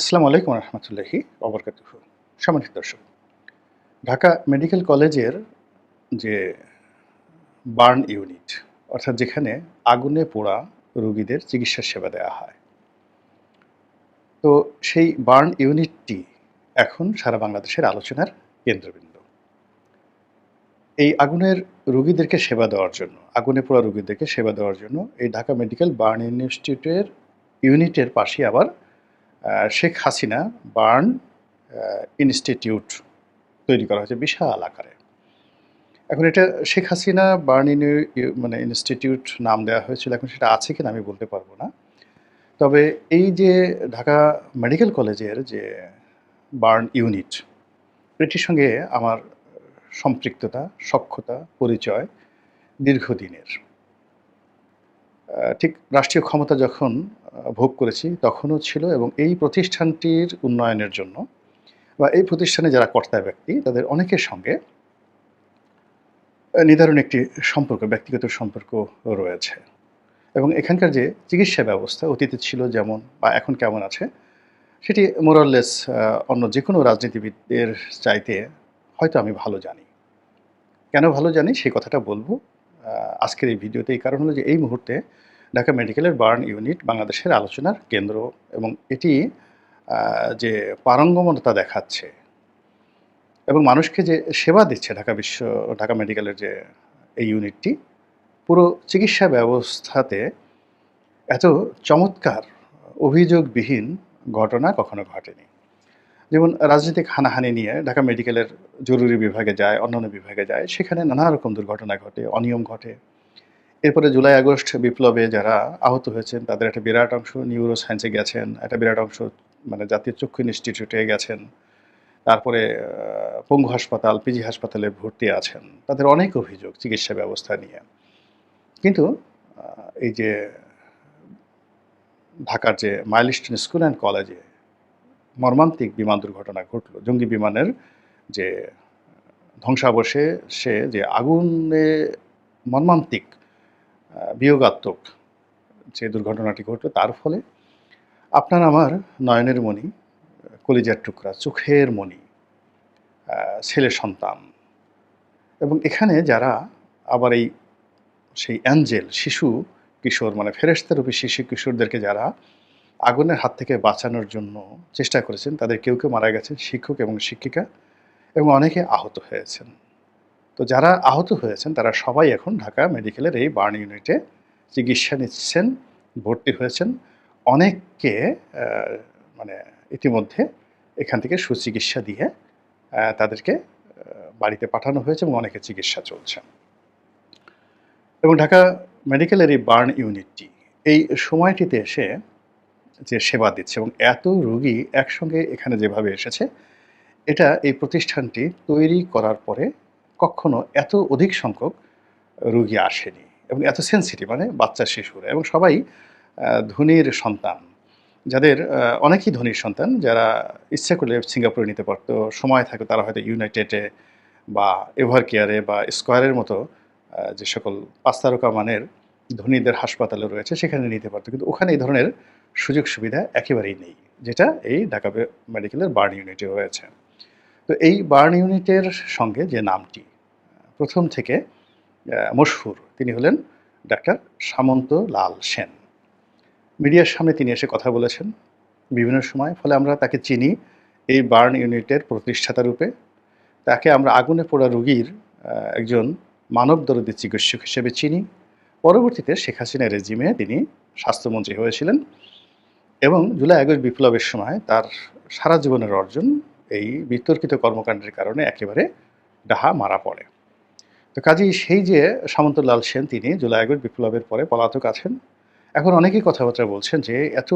আসসালামু আলাইকুম রহমতুল্লাহি অবরকাতুহ সম্মানিত দর্শক, ঢাকা মেডিকেল কলেজের যে বার্ন ইউনিট, অর্থাৎ যেখানে আগুনে পোড়া রোগীদের চিকিৎসা সেবা দেওয়া হয়, তো সেই বার্ন ইউনিটটি এখন সারা বাংলাদেশের আলোচনার কেন্দ্রবিন্দু। এই আগুনের রোগীদেরকে সেবা দেওয়ার জন্য, আগুনে পোড়া রোগীদেরকে সেবা দেওয়ার জন্য এই ঢাকা মেডিকেল বার্ন ইনস্টিটিউটের ইউনিটের পাশে আবার শেখ হাসিনা বার্ন ইনস্টিটিউট তৈরি করা হয়েছে বিশাল আকারে। এখন এটা শেখ হাসিনা বার্ন ইউ- মানে ইনস্টিটিউট নাম দেওয়া হয়েছিল, এখন সেটা আছে কিনা আমি বলতে পারব না। তবে এই যে ঢাকা মেডিকেল কলেজের যে বার্ন ইউনিট, এটির সঙ্গে আমার সম্পৃক্ততা, সক্ষতা, পরিচয় দীর্ঘদিনের। ঠিক রাষ্ট্রীয় ক্ষমতা যখন ভোগ করেছি তখনও ছিল এবং এই প্রতিষ্ঠানটির উন্নয়নের জন্য বা এই প্রতিষ্ঠানে যারা কর্তা ব্যক্তি, তাদের অনেকের সঙ্গে নিদারুণ একটি সম্পর্ক, ব্যক্তিগত সম্পর্ক রয়েছে। এবং এখানকার যে চিকিৎসা ব্যবস্থা অতীতে ছিল যেমন বা এখন কেমন আছে, সেটি মোরাললেস অন্য যে কোনো রাজনীতিবিদদের চাইতে হয়তো আমি ভালো জানি। কেন ভালো জানি? সেই কথাটা বলব। আজকের এই ভিডিওতে এই কারণ হলো যে এই মুহূর্তে ঢাকা মেডিকেলের বার্ন ইউনিট বাংলাদেশের আলোচনার কেন্দ্র এবং এটি যে পারঙ্গমতা দেখাচ্ছে এবং মানুষকে যে সেবা দিচ্ছে ঢাকা বিশ্ব, ঢাকা মেডিকেলের যে এই ইউনিটটি, পুরো চিকিৎসা ব্যবস্থাতে এত চমৎকার, অভিযোগবিহীন ঘটনা কখনো ঘটেনি। যেমন রাজনৈতিক হানাহানি নিয়ে ঢাকা মেডিকেলের জরুরি বিভাগে যায়, অন্যান্য বিভাগে যায়, সেখানে নানা রকম দুর্ঘটনা ঘটে, অনিয়ম ঘটে। এরপরে জুলাই, আগস্ট বিপ্লবে যারা আহত হয়েছেন, তাদের একটা বিরাট অংশ নিউরো সায়েন্সে গেছেন, একটা বিরাট অংশ মানে জাতীয় চক্ষু ইনস্টিটিউটে গেছেন। তারপরে পঙ্গু হাসপাতাল পিজি হাসপাতালে ভর্তি আছেন। তাদের অনেক অভিযোগ চিকিৎসা ব্যবস্থা নিয়ে। কিন্তু এই যে ঢাকার যে মাইলস্টোন স্কুল অ্যান্ড কলেজে মর্মান্তিক বিমান দুর্ঘটনা ঘটল। জঙ্গি বিমানের যে ধ্বংসাবশে সে যে আগুনে মর্মান্তিক বিয়োগাত্মক যে দুর্ঘটনাটি ঘটলো, তার ফলে আপনার আমার নয়নের মণি, কলিজার টুকরা, চোখের মণি ছেলে সন্তান এবং এখানে যারা আবার এই সেই অ্যাঞ্জেল, শিশু কিশোর মানে ফেরেস্তারূপী শিশু কিশোরদেরকে যারা আগুনের হাত থেকে বাঁচানোর জন্য চেষ্টা করেছেন, তাদের কেউ কেউ মারা গেছেন, শিক্ষক এবং শিক্ষিকা এবং অনেকে আহত হয়েছেন। তো যারা আহত হয়েছেন, তারা সবাই এখন ঢাকা মেডিকেলের এই বার্ন ইউনিটে চিকিৎসা নিচ্ছেন, ভর্তি হয়েছেন। অনেককে মানে ইতিমধ্যে এখান থেকে সুচিকিৎসা দিয়ে তাদেরকে বাড়িতে পাঠানো হয়েছে এবং অনেকের চিকিৎসা চলছে। এবং ঢাকা মেডিকেলের এই বার্ন ইউনিটটি, এই সময়টিতে এসে যে সেবা দিচ্ছে এবং এত রুগী একসঙ্গে এখানে যেভাবে এসেছে, এটা এই প্রতিষ্ঠানটি তৈরি করার পরে কখনো এত অধিক সংখ্যক রুগী আসেনি এবং এত সেন্সিটিভ মানে বাচ্চা, শিশুরা এবং সবাই ধনীর সন্তান। যাদের অনেকেই ধনীর সন্তান, যারা ইচ্ছা করলে সিঙ্গাপুরে নিতে পারতো, সময় থাকে, তারা হয়তো ইউনাইটেডে বা এভার কেয়ারে বা স্কোয়ারের মতো যে সকল পাঁচ তারকা মানের ধনীদের হাসপাতালে রয়েছে, সেখানে নিতে পারতো। কিন্তু ওখানে এই ধরনের সুযোগ সুবিধা একেবারেই নেই, যেটা এই ঢাকা মেডিকেলের বার্ন ইউনিটে রয়েছে তো এই বার্ন ইউনিটের সঙ্গে যে নামটি প্রথম থেকে মশহুর তিনি হলেন ডাক্তার সামন্ত লাল সেন। মিডিয়ার সামনে তিনি এসে কথা বলেছেন। বিভিন্ন সময়, ফলে আমরা তাকে চিনি এই বার্ন ইউনিটের প্রতিষ্ঠাতা রূপে। তাকে আমরা আগুনে পোড়া রুগীর একজন মানব দরদের চিকিৎসক হিসেবে চিনি। পরবর্তীতে শেখ হাসিনা রেজিমে তিনি স্বাস্থ্যমন্ত্রী হয়েছিলেন এবং জুলাই আগস্ট বিপ্লবের সময় তার সারা জীবনের অর্জন এই বিতর্কিত কর্মকাণ্ডের কারণে একেবারে ডাহা মারা পড়ে। তো কাজেই সেই যে সামন্তলাল সেন, তিনি জুলাই আগস্ট বিপ্লবের পরে পলাতক আছেন, এখন অনেকেই কথাবার্তা বলছেন যে এত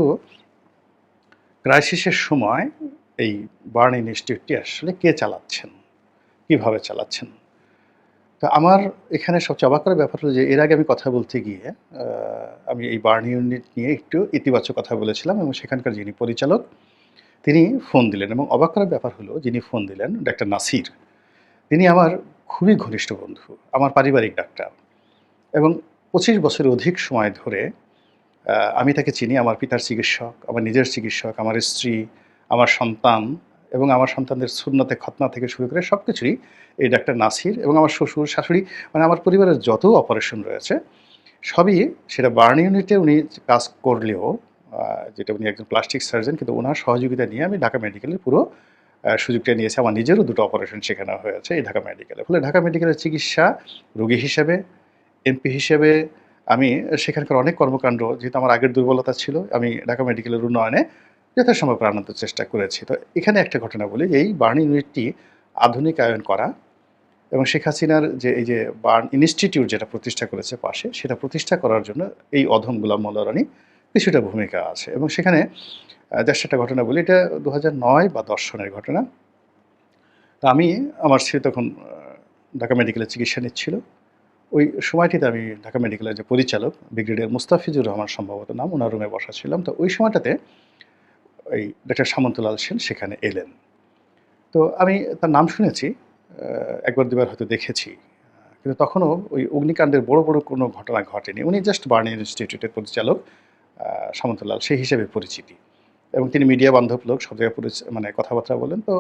ক্রাইসিসের সময় এই বার্ন ইনস্টিটিউটটি আসলে কে চালাচ্ছেন, কীভাবে চালাচ্ছেন? তো আমার এখানে সবচেয়ে অবাক করার ব্যাপার হলো যে এর আগে আমি কথা বলতে গিয়ে আমি এই বার্ন ইউনিট নিয়ে একটু ইতিবাচক কথা বলেছিলাম এবং সেখানকার যিনি পরিচালক, তিনি ফোন দিলেন এবং অবাক করার ব্যাপার হলো যিনি ফোন দিলেন, ডাক্তার নাসির। তিনি আমার খুবই ঘনিষ্ঠ বন্ধু, আমার পারিবারিক ডাক্তার। এবং পঁচিশ বছরের অধিক সময় ধরে আমি তাকে চিনি, আমার পিতার চিকিৎসক, আমার নিজের চিকিৎসক, আমার স্ত্রী, আমার সন্তান এবং আমার সন্তানদের সুন্নতে খতনা থেকে শুরু করে সব কিছুই এই ডাক্তার নাসির এবং আমার শ্বশুর, শাশুড়ি মানে আমার পরিবারের যত অপারেশন রয়েছে, সবই সেটা বার্ন ইউনিটে উনি কাজ করলেও যেটা উনি একজন প্লাস্টিক সার্জন, কিন্তু ওনার সহযোগিতা নিয়ে আমি ঢাকা মেডিকেলের পুরো সুযোগটা নিয়েছে। আমার নিজেরও দুটো অপারেশন সেখানে হয়েছে এই ঢাকা মেডিকেলে ফলে ঢাকা মেডিকেলের চিকিৎসা রোগী হিসেবে এমপি হিসেবে আমি সেখানকার অনেক কর্মকাণ্ড, যেহেতু আমার আগের দুর্বলতা ছিল, আমি ঢাকা মেডিকেলের উন্নয়নে যথাসম্ভব প্রাণান্ত চেষ্টা করেছি। তো এখানে একটা ঘটনা বলি যে এই বার্ন ইউনিটটি আধুনিকায়ন করা এবং শেখ হাসিনার যে এই যে বার্ন ইনস্টিটিউট যেটা প্রতিষ্ঠা করেছে পাশে, সেটা প্রতিষ্ঠা করার জন্য এই অধম গুলাম মোল্লারানি কিছুটা ভূমিকা আছে। এবং সেখানে জাস্ট একটা ঘটনা বলি। এটা দু নয় বা দশ সনের ঘটনা। তা আমি, আমার স্ত্রী তখন ঢাকা মেডিকেলে চিকিৎসা নিচ্ছিল। ওই সময়টিতে আমি ঢাকা মেডিকেলের যে পরিচালক, ব্রিগেডিয়ার মুস্তাফিজুর রহমান সম্ভবত নাম, ওনার রুমে বসা ছিলাম। তো ওই সময়টাতে ওই ডাক্তার সামন্তলাল সেন সেখানে এলেন। তো আমি তার নাম শুনেছি একবার দুবার হয়তো দেখেছি। কিন্তু তখনও ওই অগ্নিকাণ্ডের বড় বড় কোনো ঘটনা ঘটেনি। উনি জাস্ট বার্ন ইনস্টিটিউটের পরিচালক। সামন্তলাল, সেই হিসেবে পরিচিতি। এবং তিনি মিডিয়া বান্ধব লোক, সব জায়গায় মানে কথাবার্তা বলেন। তো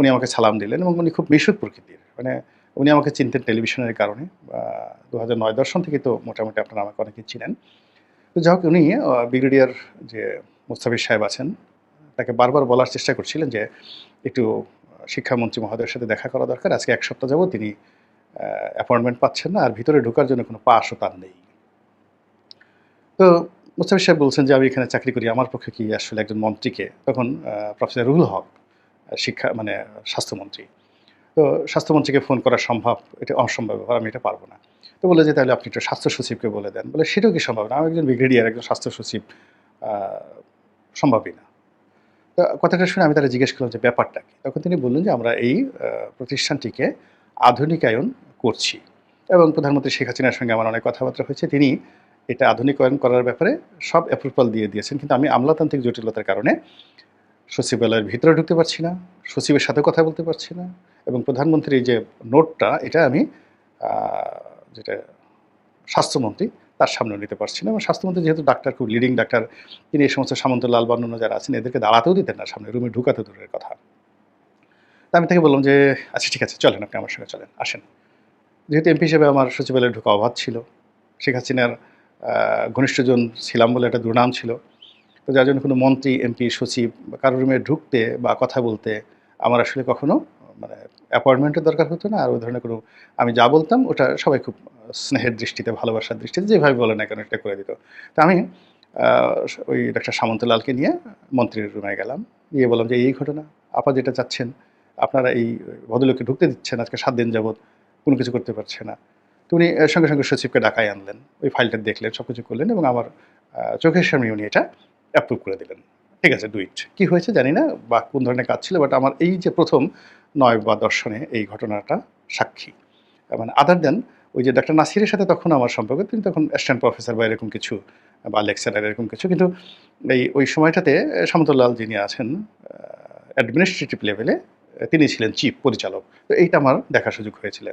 উনি আমাকে সালাম দিলেন এবং উনি খুব মিশুক প্রকৃতির। মানে উনি আমাকে চিনতেন টেলিভিশনের কারণে। দু হাজার নয় দর্শন থেকে তো মোটামুটি আপনারা আমাকে অনেকে চিনেন। তো যাই হোক, উনি ব্রিগেডিয়ার যে মুস্তাফিজ সাহেব আছেন, তাকে বারবার বলার চেষ্টা করছিলেন যে একটু শিক্ষামন্ত্রী মহোদয়ের সাথে দেখা করা দরকার। আজকে এক সপ্তাহ যাবত তিনি অ্যাপয়েন্টমেন্ট পাচ্ছেন না। আর ভিতরে ঢোকার জন্য কোনো পাসও তার নেই। তো মুস্তাফিজ সাহেব বলছেন যে, আমি এখানে চাকরি করি, আমার পক্ষে কি আসলে একজন মন্ত্রীকে? তখন প্রফেসর রুহুল হক শিক্ষা মানে স্বাস্থ্যমন্ত্রী। তো স্বাস্থ্যমন্ত্রীকে ফোন করা সম্ভব? এটা অসম্ভব ব্যাপার, আমি এটা পারব না। তো বলে যে, তাহলে আপনি একটু স্বাস্থ্য সচিবকে বলে দেন। বলে, সেটাও কি সম্ভব না? আমি একজন ব্রিগেডিয়ার, একজন স্বাস্থ্য সচিব সম্ভবই না। তো কথাটা শুনে আমি তারা জিজ্ঞেস করলাম যে, ব্যাপারটা কি? তখন তিনি বললেন যে, আমরা এই প্রতিষ্ঠানটিকে আধুনিকায়ন করছি। এবং প্রধানমন্ত্রী শেখ হাসিনার সঙ্গে আমার অনেক কথাবার্তা হয়েছে। তিনি এটা আধুনিকায়ন করার ব্যাপারে সব অ্যাপ্রুভাল দিয়ে দিয়েছেন। কিন্তু আমি আমলাতান্ত্রিক জটিলতার কারণে সচিবালয়ের ভিতরে ঢুকতে পারছি না, সচিবের সাথে কথা বলতে পারছি না এবং প্রধানমন্ত্রীর যে নোটটা, এটা আমি যেটা স্বাস্থ্যমন্ত্রী, তার সামনে নিতে পারছি না। এবং স্বাস্থ্যমন্ত্রী যেহেতু ডাক্তার, খুব লিডিং ডাক্তার, তিনি এই সমস্ত সামন্ত লাল বান্নন যারা আছেন, এদেরকে দাঁড়াতেও দিতেন না, সামনে রুমে ঢুকাতে দূরের কথা। তা আমি তাকে বললাম যে আচ্ছা ঠিক আছে, চলেন, আপনি আমার সঙ্গে চলেন, আসেন। যেহেতু এমপি হিসেবে আমার সচিবালয়ে ঢোকা অভাব ছিল, শেখ হাসিনার ঘনিষ্ঠজন ছিলাম বলে একটা দুর্নাম ছিল। তো যার জন্য কোনো মন্ত্রী, এমপি, সচিব কারোর রুমে ঢুকতে বা কথা বলতে আমার আসলে কখনো মানে অ্যাপয়েন্টমেন্টের দরকার হতো না। আর ওই ধরনের কোনো, আমি যা বলতাম ওটা সবাই খুব স্নেহের দৃষ্টিতে, ভালোবাসার দৃষ্টিতে, যেভাবে বলে না কেন এটা করে দিত। তো আমি ওই ডাক্তার সামন্তলালকে নিয়ে মন্ত্রীর রুমে গেলাম। গিয়ে বললাম যে, এই ঘটনা, আপা যেটা চাচ্ছেন, আপনারা এই ভদ্রলোককে ঢুকতে দিচ্ছেন, আজকে সাত দিন যাবৎ কোনো কিছু করতে পারছে না। তো উনি সঙ্গে সঙ্গে সচিবকে ডাকায় আনলেন। ওই ফাইলটা দেখলেন সব কিছু করলেন এবং আমার চোখের সামনে উনি এটা অ্যাপ্রুভ করে দিলেন। ঠিক আছে ডুইট কী হয়েছে জানি না বা কোন ধরনের কাজ ছিল বাট আমার এই যে প্রথম নয় বা দর্শনে এই ঘটনাটা সাক্ষী। মানে আদার দেন ওই যে ডাক্তার নাসিরের সাথে তখন আমার সম্পর্ক, তিনি তখন অ্যাসিস্ট্যান্ট প্রফেসর বা এরকম কিছু, বা লেকচারার এরকম কিছু। কিন্তু এই, ওই সময়টাতে সামন্তলাল যিনি আছেন অ্যাডমিনিস্ট্রেটিভ লেভেলে তিনি ছিলেন চিফ পরিচালক। তো এইটা আমার দেখার সুযোগ হয়েছিল।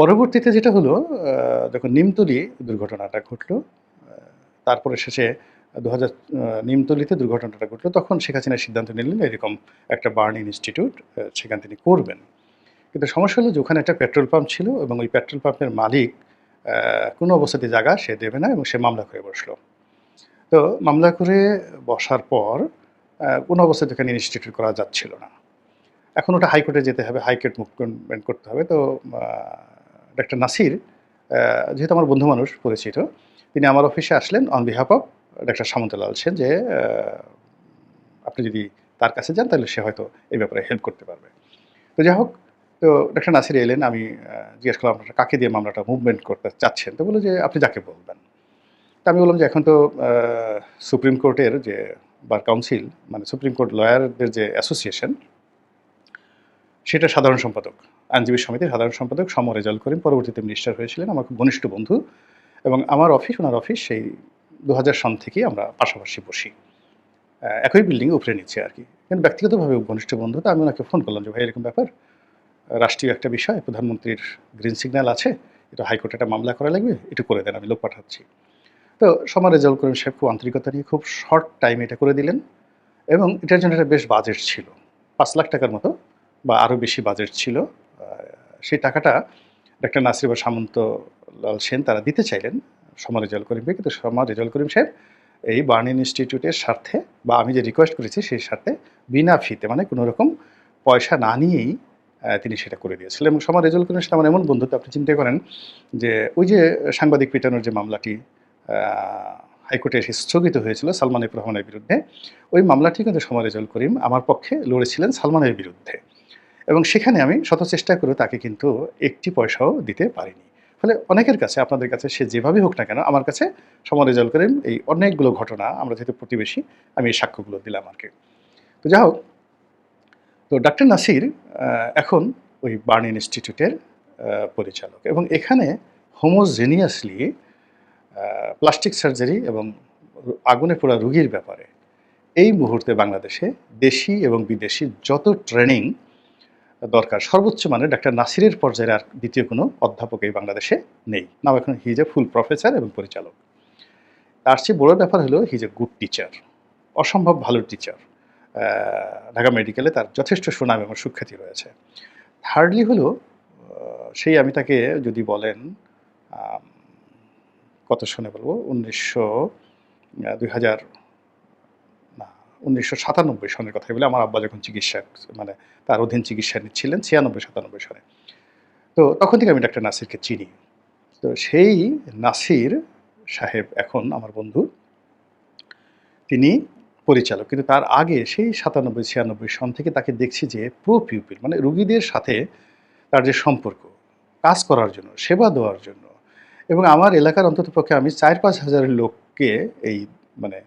পরবর্তীতে যেটা হলো যখন নিমতলি দুর্ঘটনাটা ঘটলো তারপরে শেষে দু হাজার নিমতলিতে দুর্ঘটনাটা ঘটলো, তখন শেখ হাসিনা সিদ্ধান্ত নিলেন এরকম একটা বার্ন ইনস্টিটিউট সেখানে তিনি করবেন। কিন্তু সমস্যা হলো যে ওখানে একটা পেট্রোল পাম্প ছিল এবং ওই পেট্রোল পাম্পের মালিক কোনো অবস্থাতে জায়গা সে দেবে না এবং সে মামলা করে বসল। তো মামলা করে বসার পর কোনো অবস্থাতে এখানে ইনস্টিটিউট করা যাচ্ছিল না। এখন ওটা হাইকোর্টে যেতে হবে, হাইকোর্ট মুভমেন্ট করতে হবে। তো ডাক্তার নাসির যেহেতু আমার বন্ধু মানুষ পরিচিত, তিনি আমার অফিসে আসলেন on behalf of doctor Samantalal Sen যে আপনি যদি তার কাছে যান তাহলে সে হয়তো এই ব্যাপারে হেল্প করতে পারবে। তো যাই হোক, তো ডাক্তার নাসির এলেন, আমি জিজ্ঞেস করলাম, আপনারা কাকে দিয়ে মামলাটা মুভমেন্ট করতে চাচ্ছেন? তো বলল যে, আপনি যাকে বলবেন? তা আমি বললাম যে, এখন তো সুপ্রিম কোর্টের যে বার কাউন্সিল মানে সুপ্রিম কোর্ট লয়ারদের যে অ্যাসোসিয়েশন সেটা সাধারণ সম্পাদক। আইনজীবী সমিতির সাধারণ সম্পাদক সম রেজাল করিম পরবর্তীতে মিনিস্টার হয়েছিলেন, আমার খুব ঘনিষ্ঠ বন্ধু এবং আমার অফিস ওনার অফিস সেই দু হাজার সন থেকেই আমরা পাশাপাশি বসি। একই বিল্ডিংয়ে উপরে নিচ্ছে আর কি। কিন্তু ব্যক্তিগতভাবে ঘনিষ্ঠ বন্ধু, তো আমি ওনাকে ফোন করলাম যে, ভাই, এরকম ব্যাপার? রাষ্ট্রীয় একটা বিষয়, প্রধানমন্ত্রীর গ্রিন সিগন্যাল আছে, এটা হাইকোর্টে একটা মামলা করা লাগবে একটু করে দেন, আমি লোক পাঠাচ্ছি। তো সমর রেজাল করিম সাহেব খুব আন্তরিকতা নিয়ে খুব শর্ট টাইমে এটা করে দিলেন এবং এটার জন্য একটা বেশ বাজেট ছিল, পাঁচ লাখ টাকার মতো। বা আরও বেশি বাজেট ছিল সেই টাকাটা ডাক্তার নাসির বা সামন্ত লাল সেন তারা দিতে চাইলেন সমর রেজাল করিমকে কিন্তু সমর রেজাল করিম সাহেব এই বার্নিং ইনস্টিটিউটের স্বার্থে বা আমি যে রিকোয়েস্ট করেছি সেই স্বার্থে বিনা ফিতে মানে কোনো রকম পয়সা না নিয়েই তিনি সেটা করে দিয়েছিলেন। এবং সমর রেজাল করিমের সাথে আমার এমন বন্ধুত্ব আপনি চিন্তা করেন যে ওই যে সাংবাদিক পিটানোর যে মামলাটি হাইকোর্টে স্থগিত হয়েছিল সালমান রহমানের বিরুদ্ধে, ওই মামলাটি কিন্তু সমর রেজাল করিম আমার পক্ষে লড়েছিলেন সালমানের বিরুদ্ধে। এবং সেখানে আমি শত চেষ্টা করে তাকে কিন্তু একটি পয়সাও দিতে পারিনি। ফলে অনেকের কাছে, আপনাদের কাছে সে যেভাবেই হোক না কেন, আমার কাছে সমর রেজাল করিম এই অনেকগুলো ঘটনা, আমরা যেহেতু প্রতিবেশী, আমি এই সাক্ষ্যগুলো দিলাম আর কি। তো যাই হোক, তো ডাক্তার নাসির এখন ওই বার্ন ইনস্টিটিউটের পরিচালক এবং এখানে হোমোজেনিয়াসলি প্লাস্টিক সার্জারি এবং আগুনে পোড়া রুগীর ব্যাপারে এই মুহূর্তে বাংলাদেশে দেশি এবং বিদেশি যত ট্রেনিং দরকার। সর্বোচ্চ মানে ডাক্তার নাসিরের পর্যায়ের আর দ্বিতীয় কোনো অধ্যাপক এই বাংলাদেশে নেই। নাও এখন হিজ এ ফুল প্রফেসর এবং পরিচালক। তার চেয়ে বড় ব্যাপার হলো হিজ এ গুড টিচার, অসম্ভব ভালো টিচার। ঢাকা মেডিকেলে তার যথেষ্ট সুনাম এবং সুখ্যাতি রয়েছে। থার্ডলি হলো সেই আমি তাকে যদি বলেন কত শুনে বলব, উনিশশো দুই হাজার উনিশশো সাতানব্বই সনের কথা বলে। আমার আব্বা যখন চিকিৎসা মানে তার অধীন চিকিৎসা নিচ্ছিলেন ছিয়ানব্বই সাতানব্বই সালে। তো তখন থেকে আমি ডাক্তার নাসিরকে চিনি। তো সেই নাসির সাহেব এখন আমার বন্ধু। তিনি পরিচালক। কিন্তু তার আগে সেই সাতানব্বই, ছিয়ানব্বই সন থেকে তাকে দেখছি যে প্রো পিউপিল মানে রুগীদের সাথে তার যে সম্পর্ক, কাজ করার জন্য, সেবা দেওয়ার জন্য। এবং আমার এলাকার অন্তত পক্ষে আমি চার পাঁচ হাজার লোককে এই মানে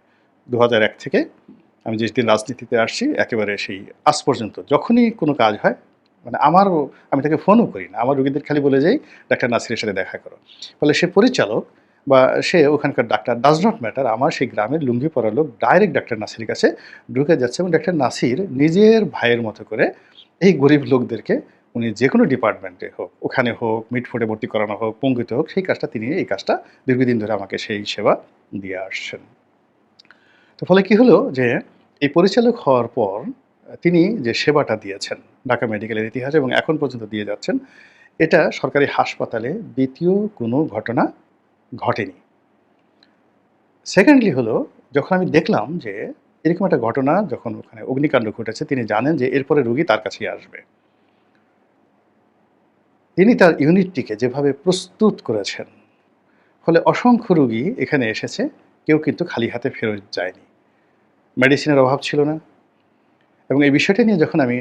দু এক থেকে আমি যেদিন রাজনীতিতে আসছি, একেবারে সেই আজ পর্যন্ত যখনই কোনো কাজ হয় মানে আমারও, আমি তাকে ফোনও করি না। আমার রুগীদের খালি বলে যাই, ডাক্তার নাসিরের সাথে দেখা করো। ফলে সে পরিচালক বা সে ওখানকার ডাক্তার ডাজ নট ম্যাটার আমার সেই গ্রামের লুঙ্গি পরা লোক ডাইরেক্ট ডাক্তার নাসিরের কাছে ঢুকে যাচ্ছে এবং ডাক্তার নাসির নিজের ভাইয়ের মতো করে এই গরিব লোকদেরকে, উনি যে কোনো ডিপার্টমেন্টে হোক, ওখানে হোক মিটফুটে ভর্তি করানো হোক পঙ্কিত হোক, সেই কাজটা তিনি, এই কাজটা দীর্ঘদিন ধরে আমাকে সেই সেবা দিয়ে আসছেন। তো ফলে কি হলো যে এই পরিচালক হওয়ার পর, তিনি যে সেবাটা দিয়েছেন ঢাকা মেডিকেলের ইতিহাসে এবং এখন পর্যন্ত দিয়ে যাচ্ছেন, এটা সরকারি হাসপাতালে দ্বিতীয় কোনো ঘটনা ঘটেনি। সেকেন্ডলি হলো, যখন আমি দেখলাম যে এরকম একটা ঘটনা যখন ওখানে অগ্নিকাণ্ড ঘটেছে, তিনি জানেন যে এরপরে রুগী তার কাছেই আসবে। তিনি তার ইউনিটটিকে যেভাবে প্রস্তুত করেছেন, ফলে অসংখ্য রুগী এখানে এসেছে, কেউ কিন্তু খালি হাতে ফেরত যায়নি। মেডিসিনের অভাব ছিল না। এবং এই বিষয়টা নিয়ে যখন আমি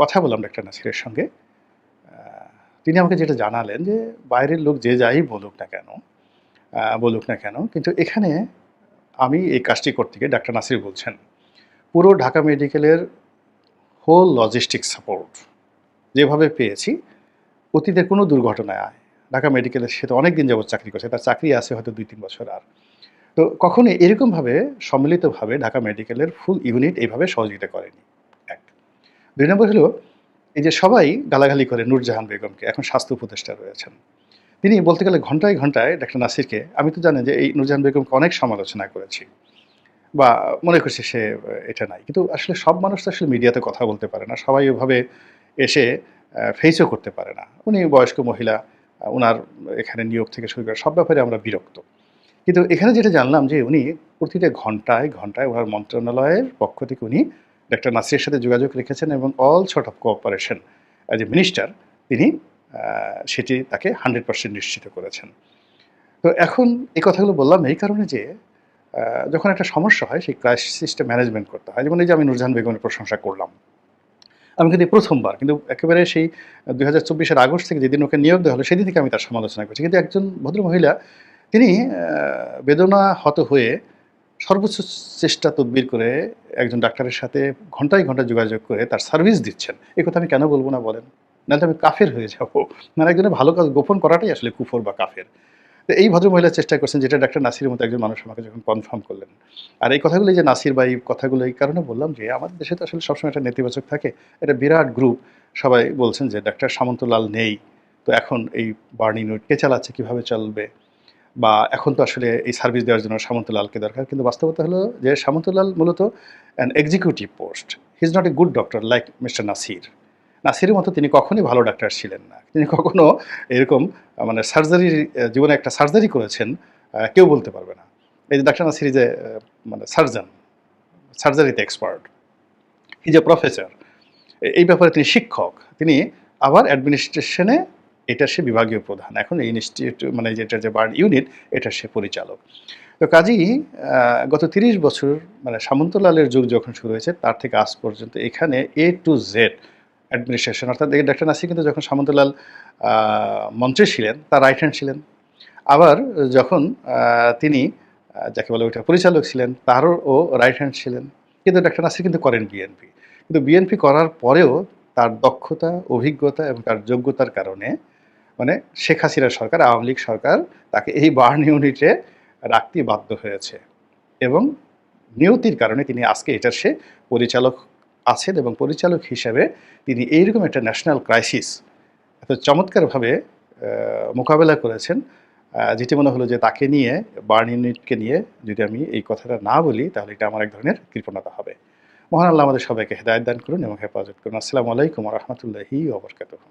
কথা বললাম ডাক্তার নাসিরের সঙ্গে তিনি আমাকে যেটা জানালেন যে, বাইরের লোক যে যাই বলুক না কেন বলুক না কেন, কিন্তু এখানে আমি এই কাজটি করতে গিয়ে ডাক্তার নাসির বলছেন, পুরো ঢাকা মেডিকেলের হোল লজিস্টিক সাপোর্ট যেভাবে পেয়েছি, অতীতের কোনো দুর্ঘটনায় আয় ঢাকা মেডিকেলের সে তো অনেক দিন যাবত চাকরি করছে, তার চাকরি আছে হয়তো দুই তিন বছর আর। তো কখনো এরকমভাবে সম্মিলিতভাবে ঢাকা মেডিকেলের ফুল ইউনিট এইভাবে সহযোগিতা করেনি। এক। দুই নম্বর হলো, এই যে সবাই গালাগালি করে নূরজাহান বেগমকে, এখন স্বাস্থ্য উপদেষ্টা রয়েছেন। তিনি বলতে গেলে ঘন্টায় ঘন্টায় ডাক্তার নাসিরকে, আমি তো জানি যে এই নূরজাহান বেগমকে অনেক সমালোচনা করেছি, বা মনে করছি সে, এটা নাই। কিন্তু আসলে সব মানুষ তো আসলে মিডিয়াতে কথা বলতে পারে না, সবাই ওভাবে এসে ফেসও করতে পারে না। উনি বয়স্ক মহিলা ওনার এখানে নিয়োগ থেকে শুরু করে সব ব্যাপারে আমরা বিরক্ত। কিন্তু এখানে যেটা জানলাম যে উনি প্রতিটা ঘন্টায় ঘন্টায় ওনার মন্ত্রণালয়ের পক্ষ থেকে উনি ডাক্তার নাসিরের সাথে যোগাযোগ রেখেছেন এবং all sort of cooperation as a minister তিনি সেটি তাকে হান্ড্রেড পার্সেন্ট নিশ্চিত করেছেন। তো এখন এই কথাগুলো বললাম এই কারণে যে যখন একটা সমস্যা হয় সেই ক্রাইসিসটা ম্যানেজমেন্ট করতে হয়। যেমন এই যে আমি নুরজাহান বেগমের প্রশংসা করলাম। আমি কিন্তু প্রথমবার, কিন্তু একেবারে সেই দুই হাজার চব্বিশের আগস্ট থেকে যেদিন ওকে নিয়োগ দেওয়া হলো সেদিন থেকে আমি তার সমালোচনা করছি। কিন্তু একজন ভদ্রমহিলা তিনি বেদনা হত হয়ে সর্বোচ্চ চেষ্টা তদবির করে একজন ডাক্তারের সাথে ঘন্টায় ঘণ্টা যোগাযোগ করে তার সার্ভিস দিচ্ছেন। এই কথা আমি কেন বলব না বলেন? নাহলে আমি কাফের হয়ে যাব। মানে একজনের ভালো কাজ গোপন করাটাই আসলে কুফর বা কাফের। তো এই ভদ্রমহিলা চেষ্টা করছেন, যেটা ডাক্তার নাসির মতো একজন মানুষ আমাকে যখন কনফার্ম করলেন। আর এই কথাগুলো যে নাসির বা এই কথাগুলো, এই কারণে বললাম যে আমাদের দেশে তো আসলে সবসময় একটা নেতিবাচক থাকে। এটা বিরাট গ্রুপ সবাই বলছেন যে ডাক্তার সামন্তলাল নেই। তো এখন এই বার্ন ইউনিট কে চালাচ্ছে, কীভাবে চলবে? বা এখন তো আসলে এই সার্ভিস দেওয়ার জন্য সামন্তলালকে দরকার। কিন্তু বাস্তবতা হলো যে সামন্তলাল মূলত an executive post he is not a good doctor like mister Nasir নাসিরের মতো তিনি কখনই ভালো ডাক্তার ছিলেন না। তিনি কখনো এরকম মানে সার্জারি জীবনে একটা সার্জারি করেছেন কেউ বলতে পারবে না। এই যে ডাক্তার নাসির যে মানে সার্জন সার্জারিতে এক্সপার্ট হি এ প্রফেসর এই ব্যাপারে তিনি শিক্ষক। তিনি আবার অ্যাডমিনিস্ট্রেশনে এটা সে বিভাগীয় প্রধান। এখন এই ইনস্টিটিউট মানে যেটা যে বার্ন ইউনিট এটা সে পরিচালক। তো কাজেই গত তিরিশ বছর মানে সামন্তলালের যুগ যখন শুরু হয়েছে, তার থেকে আজ পর্যন্ত এখানে এ টু জেড অ্যাডমিনিস্ট্রেশন অর্থাৎ এই ডাক্তার নাসির কিন্তু যখন সামন্তলাল মন্ত্রী ছিলেন, তার রাইট হ্যান্ড ছিলেন। আবার যখন তিনি যাকে বলে ওইটা পরিচালক ছিলেন, তারও ও রাইট হ্যান্ড ছিলেন। কিন্তু ডাক্তার নাসির কিন্তু করেন বিএনপি কিন্তু বিএনপি করার পরেও তার দক্ষতা, অভিজ্ঞতা এবং তার যোগ্যতার কারণে মানে শেখ হাসিনা সরকার, আওয়ামী লীগ সরকার তাকে এই বার্ন ইউনিটে রাখতে বাধ্য হয়েছে এবং নিয়তির কারণে তিনি আজকে এটার সে পরিচালক আছেন এবং পরিচালক হিসাবে তিনি এইরকম একটা ন্যাশনাল ক্রাইসিস এত চমৎকারভাবে মোকাবেলা করেছেন। যেটি মনে হলো যে তাকে নিয়ে বার্ন ইউনিটকে নিয়ে যদি আমি এই কথাটা না বলি, তাহলে এটা আমার এক ধরনের কৃপণতা হবে। মহান আল্লাহ আমাদের সবাইকে হেদায়ত দান করুন এবং হেফাজত করুন। আসসালামু আলাইকুম রহমতুল্লাহি ওবরকাতুহ